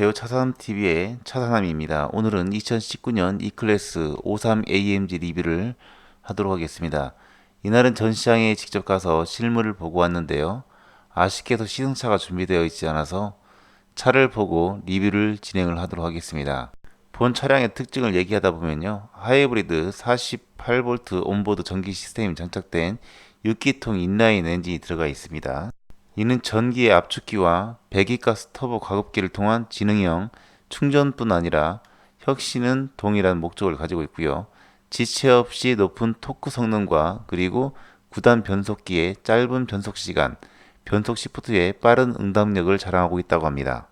안녕하세요. 차산TV의 차산함입니다. 오늘은 2019년 E클래스 53AMG 리뷰를 하도록 하겠습니다. 이날은 전시장에 직접 가서 실물을 보고 왔는데요. 아쉽게도 시승차가 준비되어 있지 않아서 차를 보고 리뷰를 진행을 하도록 하겠습니다. 본 차량의 특징을 얘기하다 보면요. 하이브리드 48V 온보드 전기 시스템이 장착된 6기통 인라인 엔진이 들어가 있습니다. 이는 전기의 압축기와 배기가스 터보 가급기를 통한 지능형 충전뿐 아니라 혁신은 동일한 목적을 가지고 있고요. 지체 없이 높은 토크 성능과 그리고 9단 변속기의 짧은 변속 시간, 변속 시프트의 빠른 응답력을 자랑하고 있다고 합니다.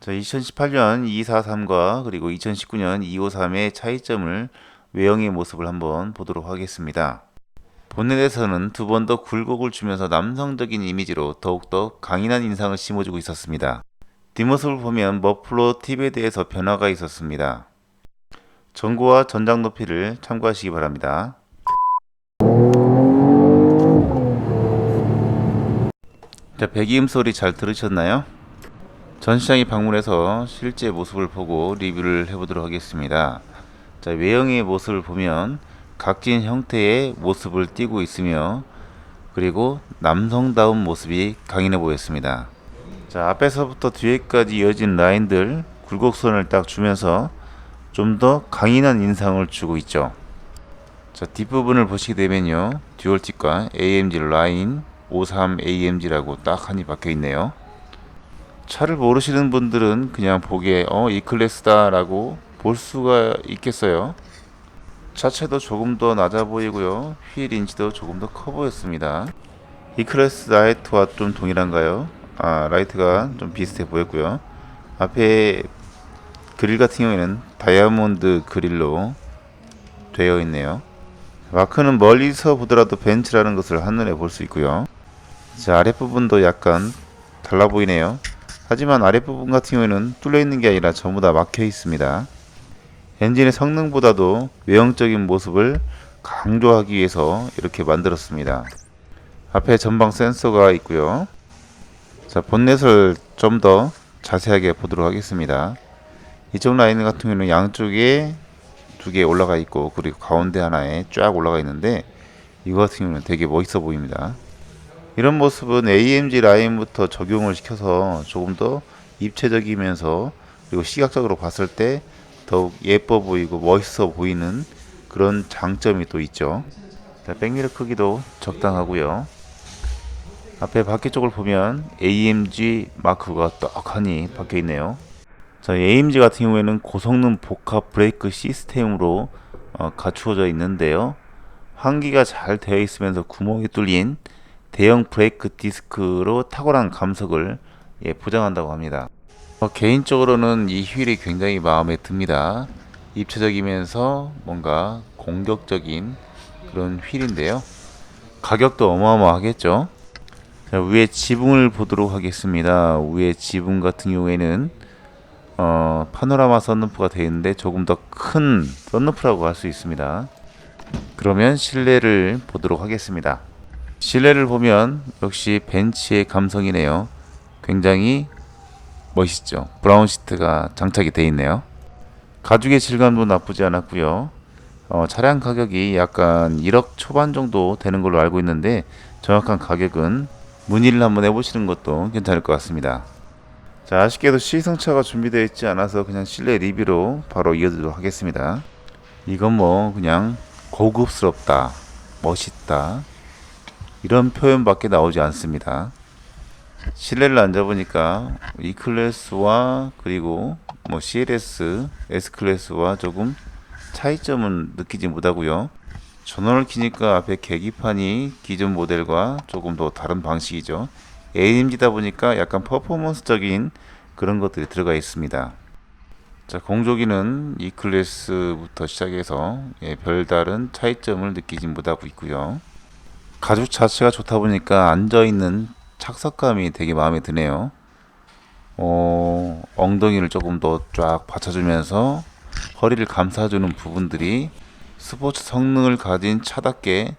자, 2018년 243과 그리고 2019년 253의 차이점을 외형의 모습을 한번 보도록 하겠습니다. 본넷에서는 두 번 더 굴곡을 주면서 남성적인 이미지로 더욱더 강인한 인상을 심어주고 있었습니다. 뒷모습을 보면 머플러 팁에 대해서 변화가 있었습니다. 전고와 전장 높이를 참고하시기 바랍니다. 자, 배기음 소리 잘 들으셨나요? 전시장에 방문해서 실제 모습을 보고 리뷰를 해보도록 하겠습니다. 자, 외형의 모습을 보면 각진 형태의 모습을 띠고 있으며 그리고 남성다운 모습이 강인해 보였습니다. 자, 앞에서부터 뒤에까지 이어진 라인들 굴곡선을 딱 주면서 좀 더 강인한 인상을 주고 있죠. 자, 뒷부분을 보시게 되면요. 듀얼틱과 AMG 라인 53AMG라고 딱 한이 박혀 있네요. 차를 모르시는 분들은 그냥 보기에 어, 이 클래스다라고 볼 수가 있겠어요. 차체도 조금 더 낮아 보이고요. 휠 인치도 조금 더 커 보였습니다. 이 클래스 라이트와 좀 동일한가요? 아, 라이트가 좀 비슷해 보였고요. 앞에 그릴 같은 경우에는 다이아몬드 그릴로 되어 있네요. 마크는 멀리서 보더라도 벤츠라는 것을 한눈에 볼 수 있고요. 자, 아랫부분도 약간 달라 보이네요. 하지만 아랫부분 같은 경우에는 뚫려 있는 게 아니라 전부 다 막혀 있습니다. 엔진의 성능보다도 외형적인 모습을 강조하기 위해서 이렇게 만들었습니다. 앞에 전방 센서가 있고요. 자, 본넷을 좀 더 자세하게 보도록 하겠습니다. 이쪽 라인 같은 경우는 양쪽에 두 개 올라가 있고 그리고 가운데 하나에 쫙 올라가 있는데 이거 같은 경우는 되게 멋있어 보입니다. 이런 모습은 AMG 라인부터 적용을 시켜서 조금 더 입체적이면서 그리고 시각적으로 봤을 때 더욱 예뻐 보이고 멋있어 보이는 그런 장점이 또 있죠. 자, 백미러 크기도 적당하고요. 앞에 바퀴 쪽을 보면 AMG 마크가 떡하니 박혀 있네요. 자, AMG 같은 경우에는 고성능 복합 브레이크 시스템으로 어, 갖추어져 있는데요. 환기가 잘 되어 있으면서 구멍이 뚫린 대형 브레이크 디스크로 탁월한 감속을 예, 보장한다고 합니다. 어, 개인적으로는 이 휠이 굉장히 마음에 듭니다. 입체적이면서 뭔가 공격적인 그런 휠인데요. 가격도 어마어마하겠죠. 자, 위에 지붕을 보도록 하겠습니다. 위에 지붕 같은 경우에는 어, 파노라마 썬루프가 되어 있는데 조금 더큰 썬루프라고 할 수 있습니다. 그러면 실내를 보도록 하겠습니다. 실내를 보면 역시 벤츠의 감성이네요. 굉장히 멋있죠. 브라운 시트가 장착이 되어 있네요. 가죽의 질감도 나쁘지 않았고요. 어, 차량 가격이 약간 1억 초반 정도 되는 걸로 알고 있는데 정확한 가격은 문의를 한번 해보시는 것도 괜찮을 것 같습니다. 자, 아쉽게도 시승차가 준비되어 있지 않아서 그냥 실내 리뷰로 바로 이어드리도록 하겠습니다. 이건 뭐 그냥 고급스럽다, 멋있다 이런 표현밖에 나오지 않습니다. 실내를 앉아보니까 E 클래스와 그리고 뭐 CLS, S 클래스와 조금 차이점은 느끼지 못하고요. 전원을 키니까 앞에 계기판이 기존 모델과 조금 더 다른 방식이죠. AMG다 보니까 약간 퍼포먼스적인 그런 것들이 들어가 있습니다. 자, 공조기는 E 클래스부터 시작해서 예, 별다른 차이점을 느끼지 못하고 있고요. 가죽 자체가 좋다 보니까 앉아 있는 착석감이 되게 마음에 드네요. 어, 엉덩이를 조금 더 쫙 받쳐주면서 허리를 감싸주는 부분들이 스포츠 성능을 가진 차답게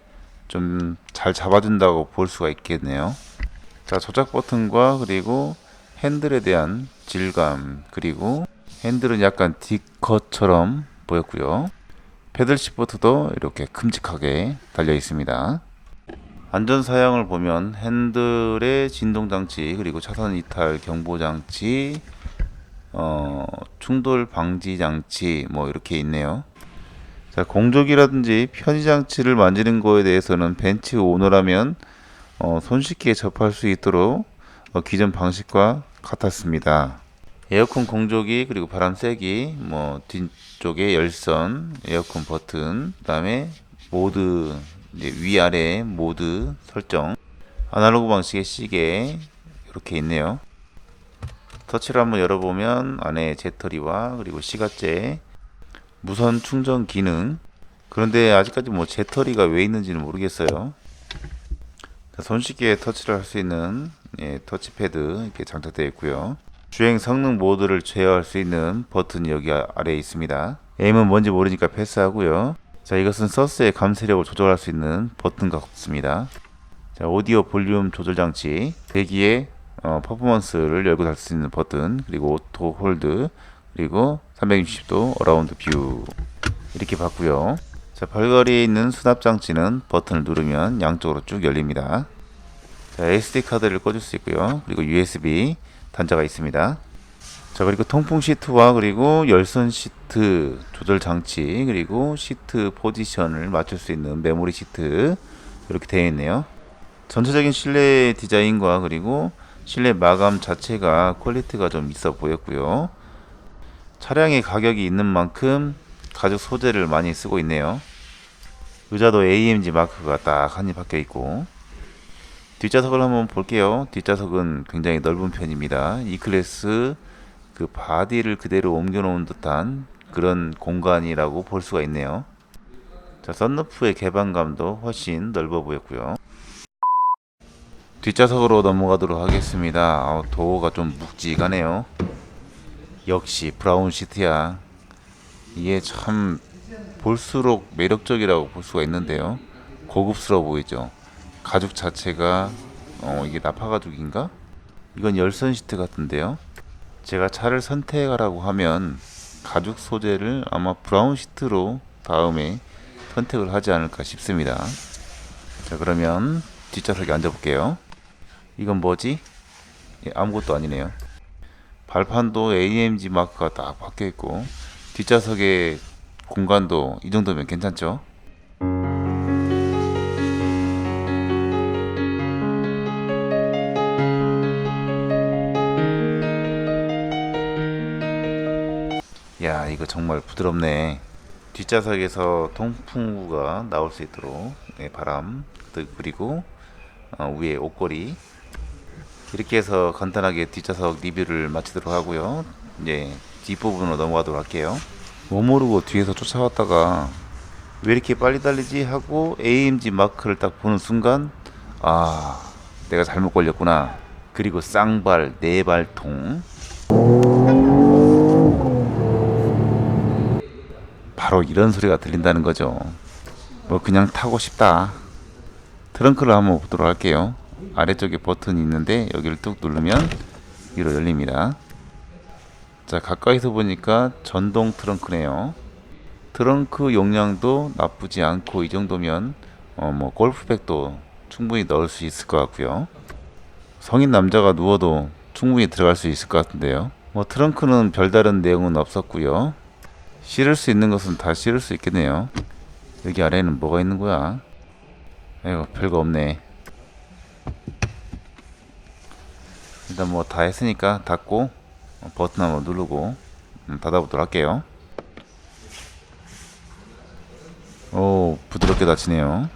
좀 잘 잡아준다고 볼 수가 있겠네요. 자, 조작 버튼과 그리고 핸들에 대한 질감 그리고 핸들은 약간 D컷처럼 보였고요. 패들 시프트도 이렇게 큼직하게 달려 있습니다. 안전 사양을 보면 핸들의 진동 장치 그리고 차선 이탈 경보 장치 어, 충돌 방지 장치 뭐 이렇게 있네요. 자, 공조기라든지 편의 장치를 만지는 거에 대해서는 벤츠 오너라면 어, 손쉽게 접할 수 있도록 어, 기존 방식과 같았습니다. 에어컨 공조기 그리고 바람 쐬기 뭐 뒤쪽에 열선 에어컨 버튼 그다음에 모드 위아래 모드 설정 아날로그 방식의 시계 이렇게 있네요. 터치를 한번 열어보면 안에 재터리와 그리고 시가제 무선 충전 기능 그런데 아직까지 뭐 재터리가 왜 있는지는 모르겠어요. 자, 손쉽게 터치를 할 수 있는 예, 터치패드 이렇게 장착되어 있고요. 주행 성능 모드를 제어할 수 있는 버튼이 여기 아- 아래에 있습니다. M은 뭔지 모르니까 패스하고요. 자, 이것은 서스의 감쇄력을 조절할 수 있는 버튼 같습니다. 자, 오디오 볼륨 조절 장치, 배기의 어, 퍼포먼스를 열고 닫을 수 있는 버튼, 그리고 오토 홀드, 그리고 360도 어라운드 뷰 이렇게 봤고요. 자, 벌거리에 있는 수납 장치는 버튼을 누르면 양쪽으로 쭉 열립니다. 자, SD 카드를 꽂을 수 있고요. 그리고 USB 단자가 있습니다. 자, 그리고 통풍 시트와 그리고 열선 시트 조절 장치, 그리고 시트 포지션을 맞출 수 있는 메모리 시트 이렇게 되어 있네요. 전체적인 실내 디자인과 그리고 실내 마감 자체가 퀄리티가 좀 있어 보였고요. 차량의 가격이 있는 만큼 가죽 소재를 많이 쓰고 있네요. 의자도 AMG 마크가 딱 한입 박혀 있고 뒷좌석을 한번 볼게요. 뒷좌석은 굉장히 넓은 편입니다. E 클래스 그 바디를 그대로 옮겨 놓은 듯한 그런 공간이라고 볼 수가 있네요. 자, 썬루프의 개방감도 훨씬 넓어 보였고요. 뒷좌석으로 넘어가도록 하겠습니다. 아, 도어가 좀 묵직하네요. 역시 브라운 시트야. 이게 참 볼수록 매력적이라고 볼 수가 있는데요. 고급스러워 보이죠. 가죽 자체가 어 이게 나파 가죽인가? 이건 열선 시트 같은데요. 제가 차를 선택하라고 하면 가죽 소재를 아마 브라운 시트로 다음에 선택을 하지 않을까 싶습니다. 자 그러면 뒷좌석에 앉아볼게요. 이건 뭐지? 예, 아무것도 아니네요. 발판도 AMG 마크가 딱 박혀 있고 뒷좌석의 공간도 이 정도면 괜찮죠? 이거 정말 부드럽네. 뒷좌석에서 통풍구가 나올 수 있도록 네, 바람 또 그리고 어, 위에 옷걸이. 이렇게 해서 간단하게 뒷좌석 리뷰를 마치도록 하고요. 이제 뒷부분으로 넘어가도록 할게요. 뭐 모르고 뒤에서 쫓아왔다가 왜 이렇게 빨리 달리지? 하고 AMG 마크를 딱 보는 순간 아 내가 잘못 걸렸구나. 그리고 쌍발 네발통 바로 이런 소리가 들린다는 거죠. 뭐 그냥 타고 싶다. 트렁크를 한번 보도록 할게요. 아래쪽에 버튼이 있는데 여기를 뚝 누르면 위로 열립니다. 자 가까이서 보니까 전동 트렁크네요. 트렁크 용량도 나쁘지 않고 이 정도면 어 뭐 골프백도 충분히 넣을 수 있을 것 같고요. 성인 남자가 누워도 충분히 들어갈 수 있을 것 같은데요. 뭐 트렁크는 별다른 내용은 없었고요 실을 수 있는 것은 다 실을 수 있겠네요 여기 아래는 뭐가 있는 거야 아이고 별거 없네 일단 뭐 다 했으니까 닫고 어, 버튼 한번 누르고 음, 닫아보도록 할게요. 오 부드럽게 닫히네요.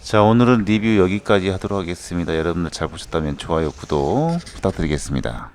자 오늘은 리뷰 여기까지 하도록 하겠습니다. 여러분들 잘 보셨다면 좋아요 구독 부탁드리겠습니다.